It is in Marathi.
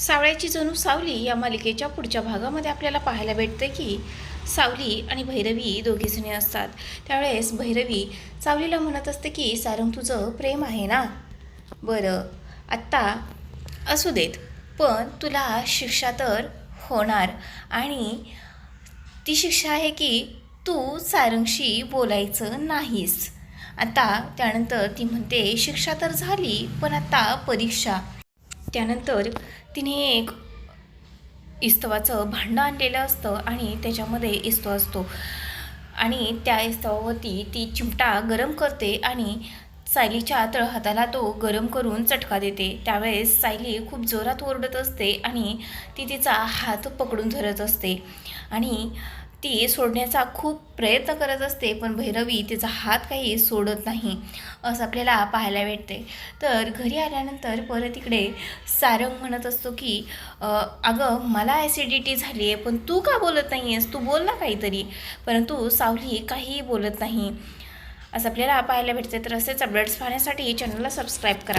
सावळ्याची जणू सावली या मालिकेच्या पुढच्या भागामध्ये आपल्याला पाहायला भेटतं की सावली आणि भैरवी दोघीजणी असतात. त्यावेळेस भैरवी सावलीला म्हणत असते की सारंग तुझं प्रेम आहे ना? बरं आत्ता असू देत पण तुला शिक्षा तर होणार आणि ती शिक्षा आहे की तू सारंगशी बोलायचं नाहीस. आता त्यानंतर ती म्हणते शिक्षा तर झाली पण आता परीक्षा. त्यानंतर तिने एक इस्तवाचं भांडं आणलेलं असतं आणि त्याच्यामध्ये इस्तव असतो. आणि त्या इस्तवावरती ती चिमटा गरम करते आणि सायलीच्या तळहाताला तो गरम करून चटका देते. त्यावेळेस सायली खूप जोरात ओरडत असते आणि ती तिचा हात पकडून धरत असते. आणि ती सोडण्याचा खूप प्रयत्न करत असते पण भैरवी तिचा हात काही सोडत नाही असं आपल्याला पाहायला भेटते. तर घरी आल्यानंतर परत इकडे सारंग म्हणत असतो की अगं मला ॲसिडिटी झाली आहे पण तू का बोलत नाही आहेस तू बोल ना काहीतरी. परंतु सावली काहीही बोलत नाही. असं आपल्याला पाहायला भेटते. तर असेच अपडेट्स पाहण्यासाठी चॅनलला सबस्क्राईब करा.